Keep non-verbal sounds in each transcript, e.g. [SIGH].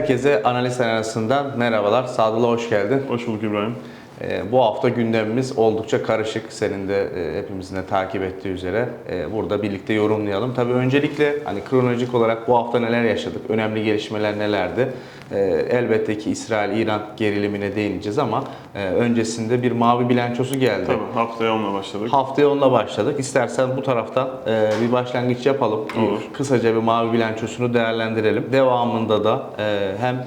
Herkese analiz arasından merhabalar. Sadullah hoş geldin. Hoş bulduk İbrahim. Ee, bu hafta gündemimiz oldukça karışık. Senin de e, hepimizin de takip ettiği üzere e, burada birlikte yorumlayalım. Tabii öncelikle hani kronolojik olarak bu hafta neler yaşadık, önemli gelişmeler nelerdi? E, elbette ki İsrail-İran gerilimine değineceğiz ama e, öncesinde bir mavi bilançosu geldi. Tabii haftaya onunla başladık. Haftaya onunla başladık. İstersen bu taraftan e, bir başlangıç yapalım. Olur. Kısaca bir mavi bilançosunu değerlendirelim. Devamında da hem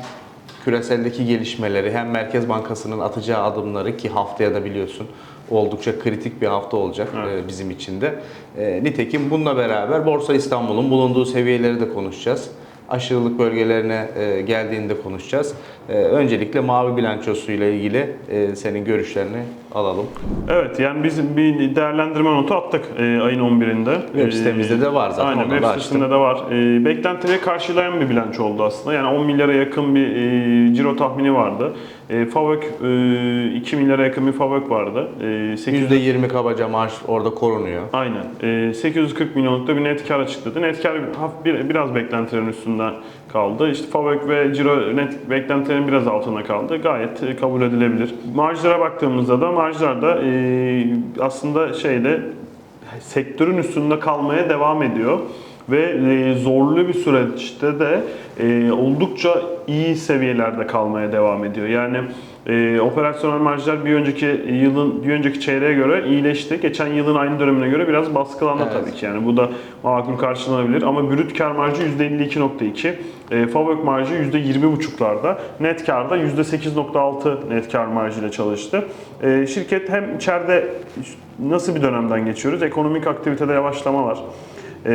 küreseldeki gelişmeleri hem Merkez Bankası'nın atacağı adımları ki haftaya da biliyorsun oldukça kritik bir hafta olacak Evet. e, bizim için de. E, nitekim bununla beraber Borsa İstanbul'un bulunduğu seviyeleri de konuşacağız. Aşırılık bölgelerine e, geldiğinde konuşacağız. Öncelikle mavi bilançosuyla ilgili e, senin görüşlerini alalım. Evet yani biz bir değerlendirme notu attık e, ayın 11'inde. Web sitemizde de var zaten, Aynen web sitesinde de var. E, beklentileri karşılayan bir bilanço oldu aslında. Yani 10 milyara yakın bir e, ciro tahmini vardı. E, FAVÖK e, 2 milyara yakın bir FAVÖK vardı. E, 800 %20 kabaca marj orada korunuyor. Aynen. E, 840 milyonluk da bir net kar açıkladı. Net kar biraz beklentilerin üstünde kaldı. İşte FAVÖK ve ciro net beklentilerin biraz altında kaldı. Gayet e, kabul edilebilir. Marjlara baktığımızda da marjlarda e, aslında şeyde sektörün üstünde kalmaya devam ediyor ve e, zorlu bir süreçte de e, oldukça iyi seviyelerde kalmaya devam ediyor. Yani e, operasyonel marjlar bir önceki yılın bir önceki çeyreğe göre iyileşti. Geçen yılın aynı dönemine göre biraz baskılandı Evet. tabii ki. Yani bu da makul karşılanabilir ama brüt kar marjı %52.2, e, FAVÖK marjı %20.5'larda, net karda %8.6 net kar marjıyla çalıştı. E, şirket hem içeride nasıl bir dönemden geçiyoruz? Ekonomik aktivitede yavaşlama var. E,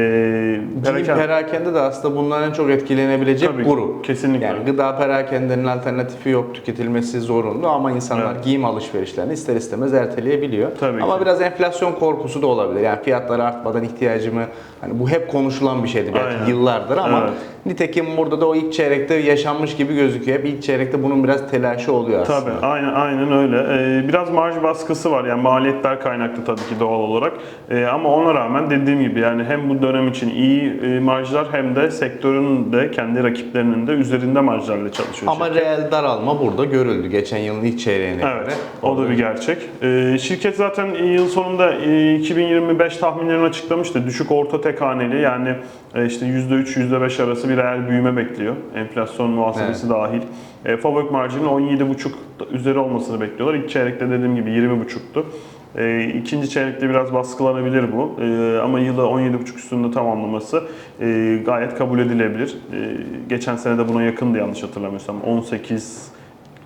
perakende- perakende de aslında bundan en çok etkilenebilecek Tabii grup. kesinlikle. Yani gıda perakendenin alternatifi yok, tüketilmesi zorunlu ama insanlar Evet. giyim alışverişlerini ister istemez erteleyebiliyor. Tabii ama ki. biraz enflasyon korkusu da olabilir. Yani fiyatlar artmadan ihtiyacımı, hani bu hep konuşulan bir şeydi belki Aynen. yıllardır ama Evet. nitekim burada da o ilk çeyrekte yaşanmış gibi gözüküyor. Hep ilk çeyrekte bunun biraz telaşı oluyor aslında. Tabii aynen, aynen öyle. Ee, biraz marj baskısı var yani maliyetler kaynaklı tabii ki doğal olarak. Ee, ama ona rağmen dediğim gibi yani hem bu dönem için iyi e, marjlar hem de sektörün de kendi rakiplerinin de üzerinde marjlarla çalışıyor. Ama reel daralma burada görüldü geçen yılın ilk çeyreğine göre. Evet, o da bir gerçek. Ee, şirket zaten yıl sonunda e, 2025 tahminlerini açıklamıştı. Düşük orta tek haneli yani e, işte %3-%5 arası bir reel büyüme bekliyor. Enflasyon muhasebesi dahil. E, FAVÖK marjının 17,5 üzeri olmasını bekliyorlar. İlk çeyrekte dediğim gibi 20,5'tu. E, ikinci çeyrekte biraz baskılanabilir bu. E, ama yılı 17,5 üstünde tamamlaması e, gayet kabul edilebilir. E, geçen sene de buna yakındı yanlış hatırlamıyorsam. 18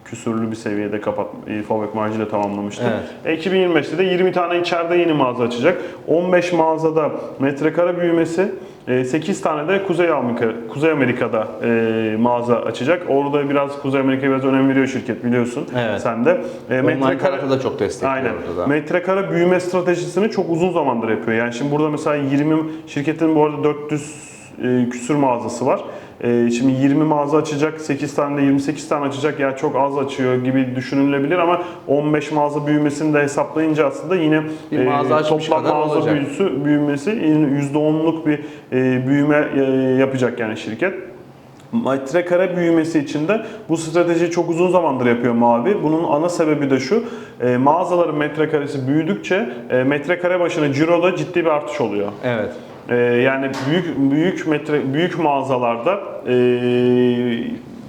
küsurlu bir seviyede kapat e, fabrik marjıyla tamamlamıştı. Evet. E, 2025'te de 20 tane içeride yeni mağaza açacak. 15 mağazada metrekare büyümesi, e, 8 tane de Kuzey Amerika Kuzey Amerika'da e, mağaza açacak. Orada biraz Kuzey Amerika'ya biraz önem veriyor şirket biliyorsun. Evet. Sen de. E, tarafı da çok destekliyor Aynen. orada da. Metrekare büyüme stratejisini çok uzun zamandır yapıyor. Yani şimdi burada mesela 20 şirketin bu arada 400 e, küsür mağazası var. E, şimdi 20 mağaza açacak, 8 tane de 28 tane açacak. Ya çok az açıyor gibi düşünülebilir ama 15 mağaza büyümesini de hesaplayınca aslında yine Bir mağaza açmış toplam kadar mağaza olacak. büyüsü büyümesi %10'luk bir e, büyüme e, yapacak yani şirket. Metrekare büyümesi için de bu stratejiyi çok uzun zamandır yapıyor Mavi. Bunun ana sebebi de şu, e, mağazaların metrekaresi büyüdükçe e, metrekare başına ciroda ciddi bir artış oluyor. Evet. E, yani büyük büyük metre büyük mağazalarda e,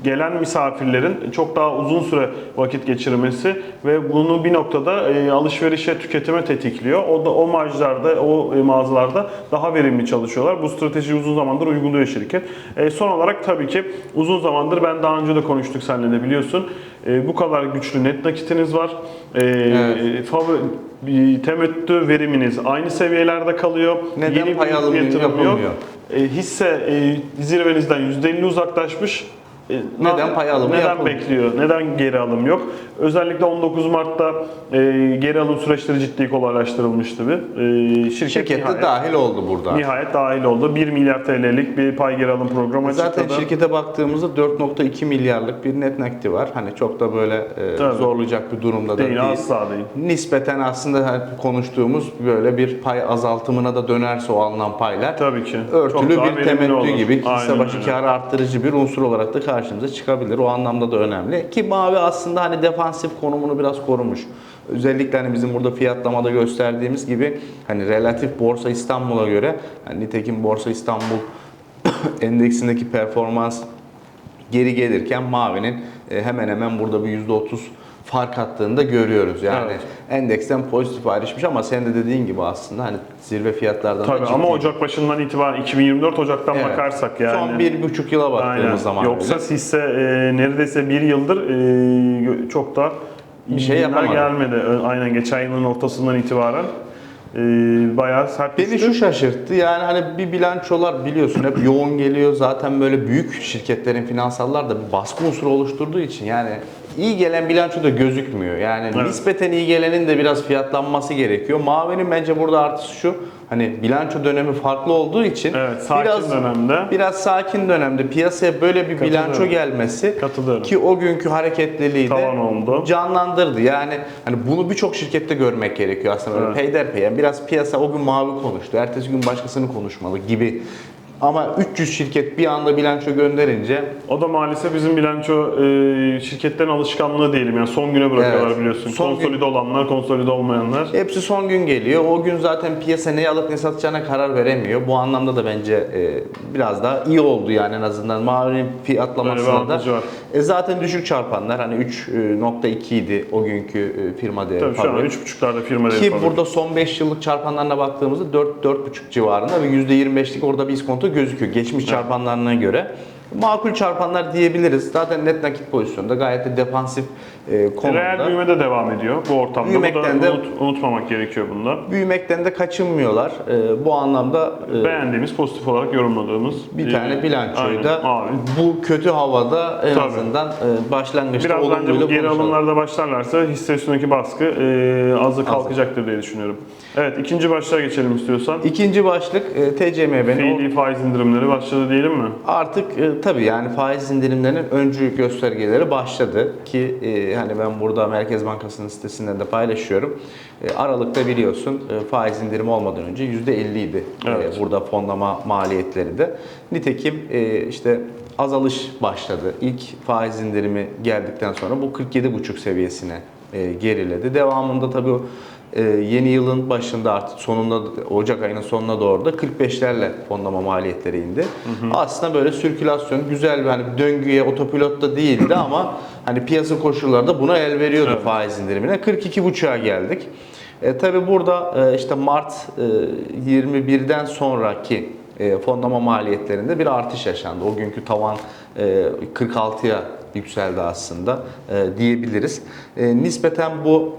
gelen misafirlerin çok daha uzun süre vakit geçirmesi ve bunu bir noktada e, alışverişe, tüketime tetikliyor. O da o marjlarda, o e, mağazalarda daha verimli çalışıyorlar. Bu stratejiyi uzun zamandır uyguluyor şirket. E, son olarak tabii ki uzun zamandır ben daha önce de konuştuk seninle de biliyorsun. E, bu kadar güçlü net nakitiniz var. E, Evet. favori bir temettü veriminiz aynı seviyelerde kalıyor. Neden Yeni pay alımı yapılmıyor? E, hisse e, zirvenizden %50 uzaklaşmış. E, Neden pay alımı Neden yapılmıyor? bekliyor? Neden geri alım yok? Özellikle 19 Mart'ta e, geri alım süreçleri ciddi kolaylaştırılmıştı bir. E, şirket Şirket de nihayet, dahil oldu burada. nihayet dahil oldu. 1 milyar TL'lik bir pay geri alım programı Zaten açıkladı. şirkete baktığımızda 4.2 milyarlık bir net nakiti var. Hani çok da böyle e, Tabii. zorlayacak bir durumda da değil, değil. asla değil. Nispeten aslında konuştuğumuz böyle bir pay azaltımına da dönerse o alınan paylar Tabii ki. örtülü bir temettü olur. gibi hisse Aynen başı karı arttırıcı bir unsur olarak da karşımıza çıkabilir. O anlamda da önemli. Ki mavi aslında hani defansif konumunu biraz korumuş. Özellikle hani bizim burada fiyatlamada gösterdiğimiz gibi hani relatif Borsa İstanbul'a göre hani nitekim Borsa İstanbul [COUGHS] endeksindeki performans geri gelirken Mavi'nin e, hemen hemen burada bir %30 fark attığını da görüyoruz. Yani Evet. endeksten pozitif ayrışmış ama sen de dediğin gibi aslında hani zirve fiyatlardan da Tabii ama Ocak başından itibaren 2024 Ocak'tan Evet. bakarsak yani. Son bir buçuk yıla baktığımız Aynen. zaman Yoksa öyle. hisse e, neredeyse bir yıldır e, çok da Bir şey yapamadı. gelmedi. Aynen geçen yılın ortasından itibaren e, bayağı sert Beni düştü. şu şaşırttı yani hani bir bilançolar biliyorsun hep yoğun geliyor zaten böyle büyük şirketlerin finansallar da bir baskı unsuru oluşturduğu için yani iyi gelen bilanço da gözükmüyor. Yani Evet. nispeten iyi gelenin de biraz fiyatlanması gerekiyor. Mavi'nin bence burada artısı şu hani bilanço dönemi farklı olduğu için Evet, sakin dönemde. biraz sakin dönemde piyasaya böyle bir bilanço gelmesi Katılıyorum. ki o günkü hareketliliği de Tavan oldu. canlandırdı. Yani hani bunu birçok şirkette görmek gerekiyor aslında böyle Evet. peyderpey. Yani biraz piyasa o gün mavi konuştu, ertesi gün başkasını konuşmalı gibi. Ama 300 şirket bir anda bilanço gönderince O da maalesef bizim bilanço e, şirketlerin alışkanlığı diyelim. Yani son güne bırakıyorlar Evet. biliyorsun. Son gün- konsolide olanlar, konsolide olmayanlar. hepsi son gün geliyor. O gün zaten piyasa ne alıp ne satacağına karar veremiyor. Bu anlamda da bence e, biraz daha iyi oldu yani en azından bir fiyatlamasında da. E, zaten düşük çarpanlar hani 3.2 idi o günkü e, firma değeri. Tabii şu an fabrik. 3.5'larda firma Ki değeri fabrik. burada son 5 yıllık çarpanlarına baktığımızda 4 4,5 civarında ve %25'lik orada bir iskonto gözüküyor geçmiş çarpanlarına göre. Makul çarpanlar diyebiliriz. Zaten net nakit pozisyonda gayet de defansif e, konumda. Reel büyüme de devam ediyor bu ortamda. Büyümekten bu da unut- unutmamak gerekiyor bunda. Büyümekten de kaçınmıyorlar. E, bu anlamda e, Beğendiğimiz, pozitif olarak yorumladığımız bir tane bilançoyu da bu kötü havada en Tabii. azından e, başlangıçta Biraz bence bu geri alımlarda başlarlarsa hisse üstündeki baskı e, azı kalkacaktır diye düşünüyorum. Evet ikinci başlığa geçelim istiyorsan. İkinci başlık e, TCMB'nin Fiili faiz indirimleri başladı diyelim mi? Artık e, tabii yani faiz indirimlerinin öncü göstergeleri başladı ki e, hani ben burada Merkez Bankası'nın sitesinden de paylaşıyorum. E, Aralık'ta biliyorsun e, faiz indirimi olmadan önce %50 idi e, Evet. burada fonlama maliyetleri de. Nitekim e, işte azalış başladı. İlk faiz indirimi geldikten sonra bu 47,5 seviyesine e, geriledi. Devamında tabii e, yeni yılın başında artık sonunda Ocak ayının sonuna doğru da 45'lerle fonlama maliyetleri indi. Aslında böyle sirkülasyon güzel bir hani döngüye otopilotta değildi ama hani piyasa koşulları da buna el veriyordu Evet. faiz indirimine. 42,5'a geldik. E, tabii burada e, işte Mart e, 21'den sonraki e, fonlama maliyetlerinde bir artış yaşandı. O günkü tavan e, 46'ya yükseldi aslında e, diyebiliriz. E, nispeten bu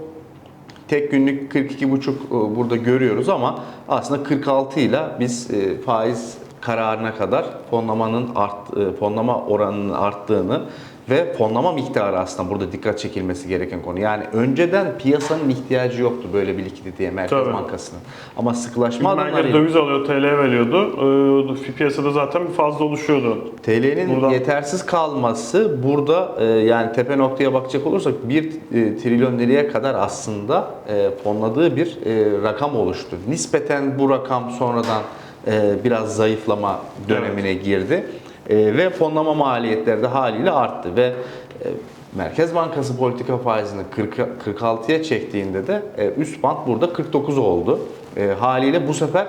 tek günlük 42,5 e, burada görüyoruz ama aslında 46 ile biz e, faiz kararına kadar fonlamanın art, e, fonlama oranının arttığını ve fonlama miktarı aslında burada dikkat çekilmesi gereken konu. Yani önceden piyasanın ihtiyacı yoktu böyle bir likiditeye Merkez Tabii. Bankası'nın. Ama sıkılaşma Merkez adımlarıyla döviz alıyor, TL veriyordu. Ee, piyasada zaten fazla oluşuyordu. TL'nin Buradan- yetersiz kalması burada e, yani tepe noktaya bakacak olursak 1 e, trilyon liraya kadar aslında e, fonladığı bir e, rakam oluştu. Nispeten bu rakam sonradan e, biraz zayıflama dönemine girdi. E, ve fonlama maliyetleri de haliyle arttı ve e, Merkez Bankası politika faizini 40 46'ya çektiğinde de e, üst band burada 49 oldu. E, haliyle bu sefer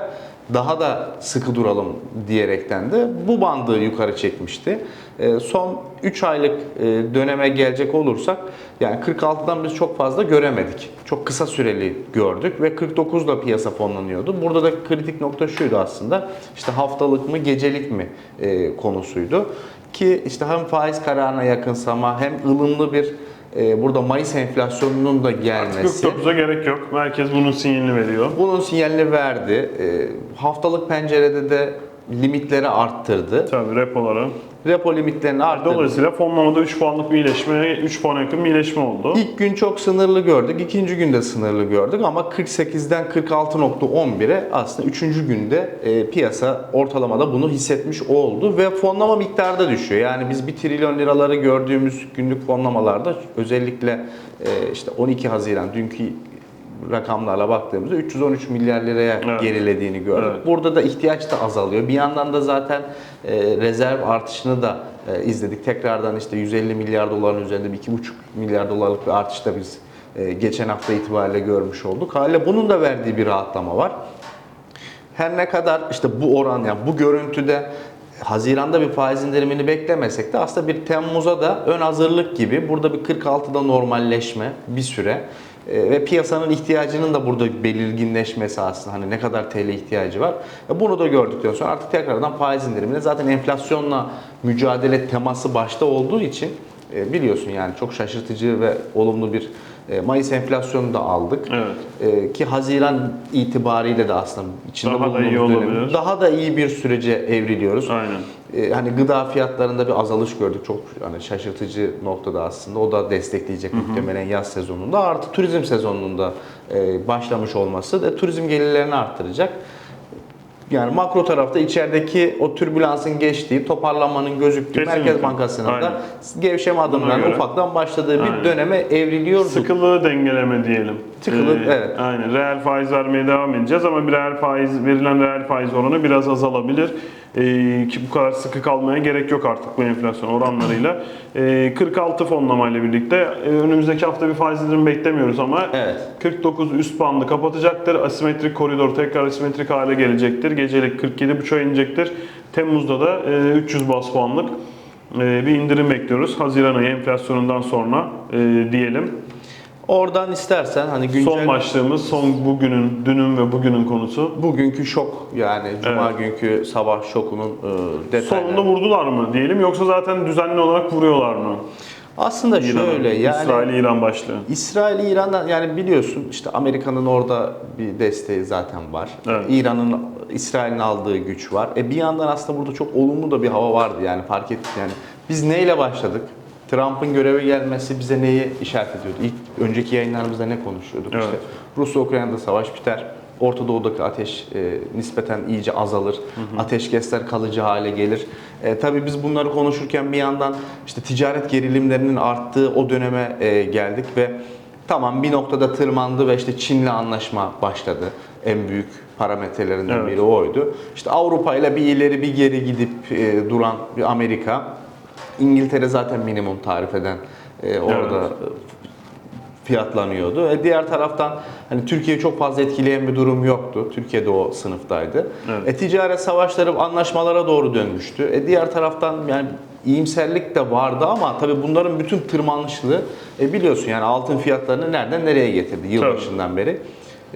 daha da sıkı duralım diyerekten de bu bandı yukarı çekmişti. E, son 3 aylık e, döneme gelecek olursak yani 46'dan biz çok fazla göremedik. Çok kısa süreli gördük ve 49'da piyasa fonlanıyordu. Burada da kritik nokta şuydu aslında. İşte haftalık mı gecelik mi e, konusuydu. Ki işte hem faiz kararına yakınsama hem ılımlı bir e, burada Mayıs enflasyonunun da gelmesi. 49'a gerek yok. Merkez bunun sinyalini veriyor. Bunun sinyalini verdi. E, haftalık pencerede de limitleri arttırdı. Tabii repolara. Repo limitlerini arttırdı. Dolayısıyla fonlamada 3 puanlık bir iyileşme, 3 puan yakın bir iyileşme oldu. İlk gün çok sınırlı gördük, ikinci günde sınırlı gördük ama 48'den 46.11'e aslında üçüncü günde e, piyasa ortalamada bunu hissetmiş oldu ve fonlama miktarı da düşüyor. Yani biz 1 trilyon liraları gördüğümüz günlük fonlamalarda özellikle e, işte 12 Haziran dünkü rakamlarla baktığımızda 313 milyar liraya Evet. gerilediğini gördük. Evet. Burada da ihtiyaç da azalıyor. Bir yandan da zaten e, rezerv artışını da e, izledik. Tekrardan işte 150 milyar doların üzerinde bir 2,5 milyar dolarlık bir artış da biz e, geçen hafta itibariyle görmüş olduk. Hala bunun da verdiği bir rahatlama var. Her ne kadar işte bu oran yani bu görüntüde Haziran'da bir faiz indirimini beklemesek de aslında bir Temmuz'a da ön hazırlık gibi burada bir 46'da normalleşme bir süre e, ve piyasanın ihtiyacının da burada belirginleşmesi aslında hani ne kadar TL ihtiyacı var. E, Bunu da gördükten sonra artık tekrardan faiz indirimine zaten enflasyonla mücadele teması başta olduğu için e, biliyorsun yani çok şaşırtıcı ve olumlu bir e, Mayıs enflasyonu da aldık. Evet. Ki Haziran itibariyle de aslında içinde Daha da iyi dönem- olabilir. daha da iyi bir sürece evriliyoruz. Aynen. Ee, hani gıda fiyatlarında bir azalış gördük. Çok hani şaşırtıcı noktada aslında. O da destekleyecek muhtemelen yaz sezonunda. Artı turizm sezonunda e, başlamış olması da turizm gelirlerini arttıracak. Yani makro tarafta içerideki o türbülansın geçtiği, toparlanmanın gözüktüğü Kesinlikle. Merkez Bankası'nın Aynen. da gevşeme adımlarının ufaktan başladığı bir Aynen. döneme evriliyorduk. Sıkılığı dengeleme diyelim. Sıkılık, evet. Aynen. Reel faiz vermeye devam edeceğiz ama bir reel faiz, verilen reel faiz oranı biraz azalabilir. Ee, ki bu kadar sıkı kalmaya gerek yok artık bu enflasyon oranlarıyla. Ee, 46 fonlamayla birlikte e, önümüzdeki hafta bir faiz indirimi beklemiyoruz ama Evet. 49 üst bandı kapatacaktır. Asimetrik koridor tekrar asimetrik hale gelecektir. Gecelik 47,5'a inecektir. Temmuz'da da e, 300 bas puanlık e, bir indirim bekliyoruz. Haziran ayı enflasyonundan sonra e, diyelim. Oradan istersen hani güncel Son başlığımız, son bugünün, dünün ve bugünün konusu. bugünkü şok yani cuma günkü sabah şokunun e, detayları. Sonunda vurdular mı diyelim yoksa zaten düzenli olarak vuruyorlar mı? Aslında İran'a? şöyle yani İsrail-İran başlığı. İsrail İran'dan yani biliyorsun işte Amerika'nın orada bir desteği zaten var. Evet. İran'ın İsrail'in aldığı güç var. E bir yandan aslında burada çok olumlu da bir hava vardı yani fark ettik yani. Biz neyle başladık? Trump'ın göreve gelmesi bize neyi işaret ediyordu? İlk önceki yayınlarımızda ne konuşuyorduk? Evet. İşte Rusya-Ukrayna'da savaş biter. Orta Doğu'daki ateş e, nispeten iyice azalır. Ateşkesler kalıcı hale gelir. E, tabii biz bunları konuşurken bir yandan işte ticaret gerilimlerinin arttığı o döneme e, geldik ve tamam bir noktada tırmandı ve işte Çin'le anlaşma başladı. En büyük parametrelerinden Evet. biri oydu. İşte Avrupa ile bir ileri bir geri gidip e, duran bir Amerika. İngiltere zaten minimum tarif eden e, orada Evet. fiyatlanıyordu. E diğer taraftan hani Türkiye'yi çok fazla etkileyen bir durum yoktu. Türkiye de o sınıftaydı. Evet. E ticaret savaşları anlaşmalara doğru dönmüştü. E diğer taraftan yani iyimserlik de vardı ama tabii bunların bütün tırmanışlığı e biliyorsun yani altın fiyatlarını nereden nereye getirdi yılbaşından beri.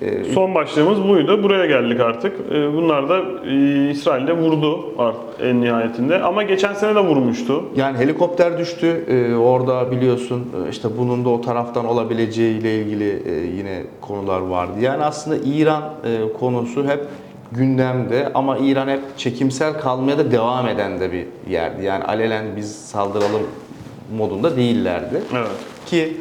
E, Son başlığımız buydu. Buraya geldik artık. Ee, Bunlar da e, İsrail'de vurdu artık en nihayetinde. Ama geçen sene de vurmuştu. Yani helikopter düştü. Ee, orada biliyorsun e, işte bunun da o taraftan olabileceği ile ilgili e, yine konular vardı. Yani aslında İran konusu hep gündemde ama İran hep çekimsel kalmaya da devam eden de bir yerdi. Yani alelen biz saldıralım modunda değillerdi. Evet. Ki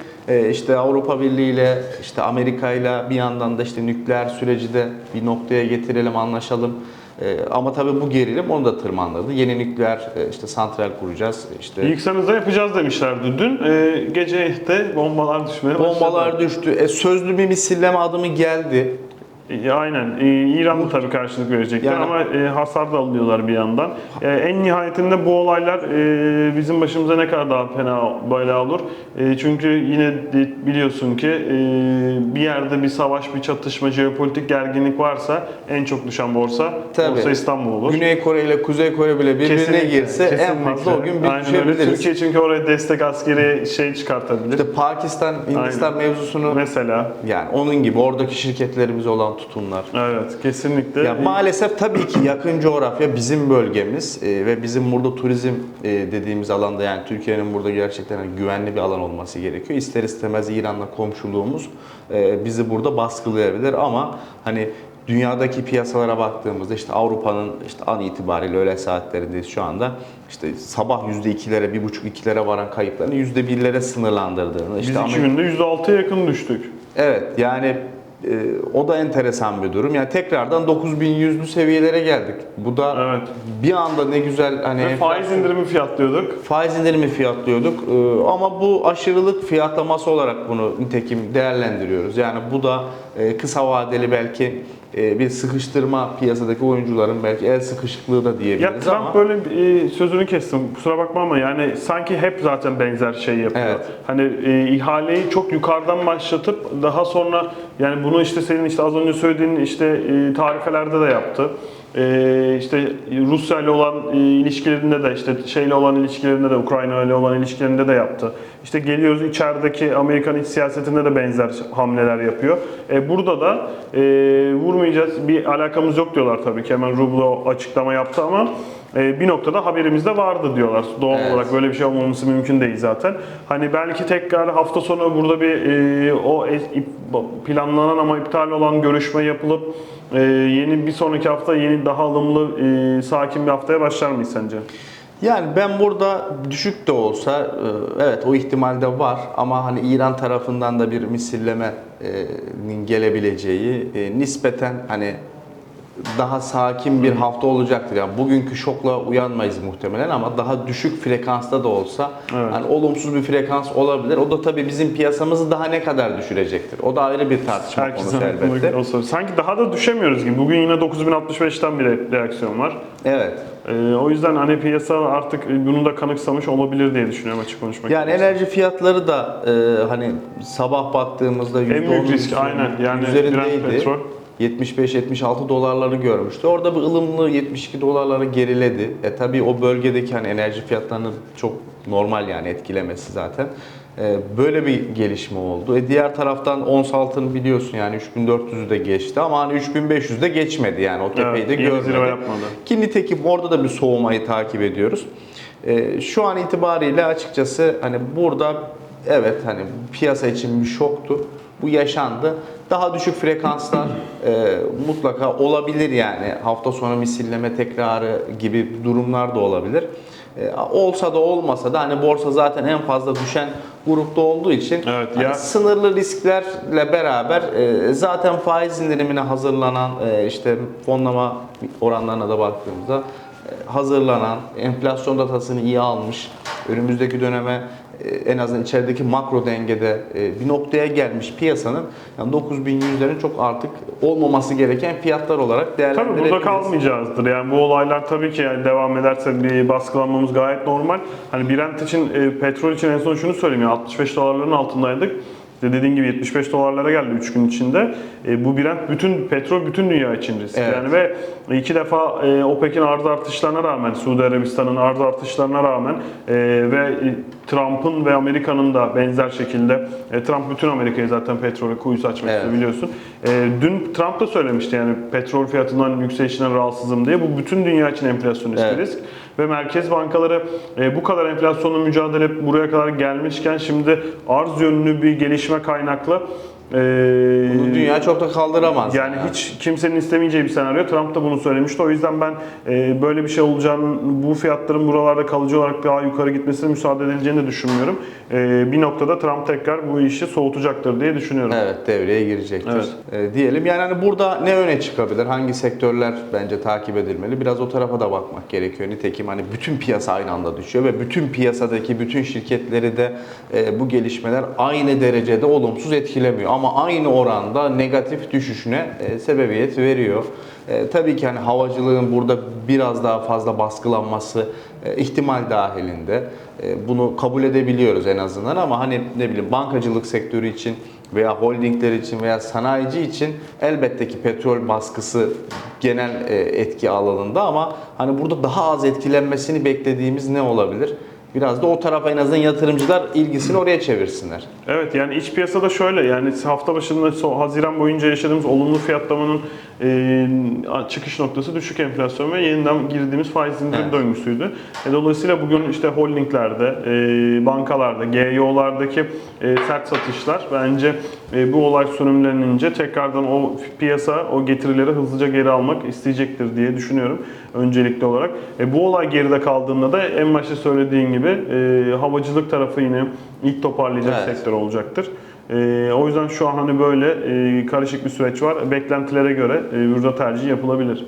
işte Avrupa Birliği ile işte Amerika ile bir yandan da işte nükleer süreci de bir noktaya getirelim, anlaşalım. E, ama tabii bu gerilim onu da tırmanladı. Yeni nükleer e, işte santral kuracağız. İşte İlk sınızda yapacağız demişlerdi dün. Ee, gece de bombalar düşmeye başladı. bombalar düştü. E, sözlü bir misilleme adımı geldi. E, Aynen. E, İran da tabii karşılık verecekler Yani- ama e, hasar da alıyorlar bir yandan. E, en nihayetinde bu olaylar e, bizim başımıza ne kadar daha fena bela olur. E, çünkü yine biliyorsun ki e, bir yerde bir savaş, bir çatışma, jeopolitik gerginlik varsa en çok düşen borsa Tabii. borsa İstanbul olur. Güney Kore ile Kuzey Kore bile birbirine Kesinlikle, girse en kesinlikle. fazla o gün bir Aynen öyle. düşebiliriz. Türkiye çünkü oraya destek askeri şey çıkartabilir. İşte Pakistan, Hindistan Aynen. mevzusunu Mesela. yani onun gibi oradaki şirketlerimiz olan tutumlar. Evet, kesinlikle. Ya maalesef tabii ki yakın coğrafya bizim bölgemiz e, ve bizim burada turizm e, dediğimiz alanda yani Türkiye'nin burada gerçekten hani güvenli bir alan olması gerekiyor. İster istemez İran'la komşuluğumuz e, bizi burada baskılayabilir ama hani dünyadaki piyasalara baktığımızda işte Avrupa'nın işte an itibariyle öğle saatlerindeyiz şu anda. İşte sabah %2'lere, 1,5-2'lere varan kayıplarını %1'lere sınırlandırdığını. Biz işte iki Amerika- günde %6'ya yakın düştük. Evet yani E, o da enteresan bir durum. Yani tekrardan 9100'lü seviyelere geldik. Bu da Evet. bir anda ne güzel hani Ve faiz indirimi fiyatlıyorduk. faiz indirimi fiyatlıyorduk. Ee, ama bu aşırılık fiyatlaması olarak bunu nitekim değerlendiriyoruz. Yani bu da e, kısa vadeli belki bir sıkıştırma piyasadaki oyuncuların belki el sıkışıklığı da Ya diyebiliriz Trump ama böyle bir, e, sözünü kestim kusura bakma ama yani sanki hep zaten benzer şey yapıyor. Evet. Hani e, ihaleyi çok yukarıdan başlatıp daha sonra yani bunu işte senin işte az önce söylediğin işte e, tarifelerde de yaptı. E, işte Rusya ile olan e, ilişkilerinde de işte şeyle olan ilişkilerinde de Ukrayna ile olan ilişkilerinde de yaptı. İşte geliyoruz içerideki Amerikan iç siyasetinde de benzer hamleler yapıyor. E, burada da e, vurmayacağız bir alakamız yok diyorlar tabii ki hemen Rublo açıklama yaptı ama bir noktada haberimizde vardı diyorlar. Doğal Evet. olarak böyle bir şey olmaması mümkün değil zaten. Hani belki tekrar hafta sonu burada bir o planlanan ama iptal olan görüşme yapılıp e, yeni bir sonraki hafta yeni daha ılımlı e, sakin bir haftaya başlar mıyız sence? yani ben burada düşük de olsa e, evet o ihtimal de var ama hani İran tarafından da bir misillemenin gelebileceği e, nispeten hani daha sakin bir hafta olacaktır. Yani bugünkü şokla uyanmayız muhtemelen ama daha düşük frekansta da olsa Evet. hani olumsuz bir frekans olabilir. O da tabii bizim piyasamızı daha ne kadar düşürecektir. O da ayrı bir tartışma Herkesin konusu elbette. o soru. Sanki daha da düşemiyoruz gibi. Bugün yine 9065'ten bir re- reaksiyon var. Evet. E, o yüzden hani piyasa artık e, bunu da kanıksamış olabilir diye düşünüyorum açık konuşmak Yani gerekirse. enerji fiyatları da e, hani sabah baktığımızda büyük %10'un risk, aynen. Yani üzerindeydi. Brent petrol. 75-76 dolarları görmüştü. Orada bir ılımlı 72 dolarları geriledi. E tabii o bölgedeki hani enerji fiyatlarını çok normal yani etkilemesi zaten. E, böyle bir gelişme oldu. E diğer taraftan ons altın biliyorsun yani 3400'ü de geçti ama hani 3500'ü de geçmedi yani o tepeyi Evet, de görmedi. Ki nitekim orada da bir soğumayı takip ediyoruz. Ee, şu an itibariyle açıkçası hani burada evet hani piyasa için bir şoktu. Bu yaşandı. Daha düşük frekanslar e, mutlaka olabilir yani. Hafta sonu misilleme tekrarı gibi durumlar da olabilir. E, olsa da olmasa da hani borsa zaten en fazla düşen grupta olduğu için Evet, hani ya- sınırlı risklerle beraber e, zaten faiz indirimine hazırlanan e, işte fonlama oranlarına da baktığımızda e, hazırlanan, enflasyon datasını iyi almış, önümüzdeki döneme en azından içerideki makro dengede e, bir noktaya gelmiş piyasanın yani 9100'lerin çok artık olmaması gereken fiyatlar olarak Tabii değerlendirebiliriz. burada kalmayacağızdır. Yani bu olaylar tabii ki yani devam ederse bir baskılanmamız gayet normal. Hani Brent için, e, petrol için en son şunu söyleyeyim ya 65 dolarların altındaydık. İşte dediğin gibi 75 dolarlara geldi 3 gün içinde. E, bu Brent bütün petrol bütün dünya için risk. Evet. Yani ve iki defa e, OPEC'in arz artışlarına rağmen, Suudi Arabistan'ın arz artışlarına rağmen e, ve e, Trump'ın ve Amerika'nın da benzer şekilde e, Trump bütün Amerika'yı zaten petrole kuyusu açmak Evet. biliyorsun. E, dün Trump da söylemişti yani petrol fiyatından yükselişinden rahatsızım diye. Bu bütün dünya için enflasyonist Evet. bir risk. Ve merkez bankaları e, bu kadar enflasyonla mücadele buraya kadar gelmişken şimdi arz yönlü bir gelişme kaynaklı e, Bunu dünya çok da kaldıramaz. yani hiç kimsenin istemeyeceği bir senaryo. Trump da bunu söylemişti. O yüzden ben e, böyle bir şey olacağını, bu fiyatların buralarda kalıcı olarak daha yukarı gitmesine müsaade edileceğini de düşünmüyorum. E, bir noktada Trump tekrar bu işi soğutacaktır diye düşünüyorum. Evet devreye girecektir. Evet. Ee, diyelim yani hani burada ne öne çıkabilir? Hangi sektörler bence takip edilmeli? Biraz o tarafa da bakmak gerekiyor. Nitekim hani bütün piyasa aynı anda düşüyor ve bütün piyasadaki bütün şirketleri de e, bu gelişmeler aynı derecede olumsuz etkilemiyor. Ama aynı oranda negatif düşüşüne e, sebebiyet veriyor. E, tabii ki hani havacılığın burada biraz daha fazla baskılanması e, ihtimal dahilinde. E, bunu kabul edebiliyoruz en azından ama hani ne bileyim bankacılık sektörü için veya holdingler için veya sanayici için elbette ki petrol baskısı genel e, etki alanında ama hani burada daha az etkilenmesini beklediğimiz ne olabilir? Biraz da o tarafa en azından yatırımcılar ilgisini oraya çevirsinler. Evet yani iç piyasada şöyle yani hafta başında Haziran boyunca yaşadığımız olumlu fiyatlamanın e, çıkış noktası düşük enflasyon ve yeniden girdiğimiz faiz indirim Evet. döngüsüydü. E, dolayısıyla bugün işte holdinglerde, e, bankalarda, GYO'lardaki e, sert satışlar bence e, bu olay sönümlenince tekrardan o piyasa o getirileri hızlıca geri almak isteyecektir diye düşünüyorum öncelikli olarak. E, bu olay geride kaldığında da en başta söylediğin gibi e, havacılık tarafı yine ilk toparlayacak Evet. sektör olacaktır. E, o yüzden şu an hani böyle e, karışık bir süreç var. Beklentilere göre e, burada tercih yapılabilir.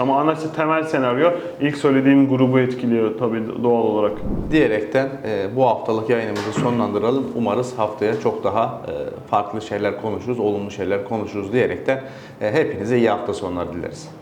Ama ana temel senaryo ilk söylediğim grubu etkiliyor tabii doğal olarak. Diyerekten e, bu haftalık yayınımızı sonlandıralım. Umarız haftaya çok daha e, farklı şeyler konuşuruz, olumlu şeyler konuşuruz diyerekten e, hepinize iyi hafta sonları dileriz.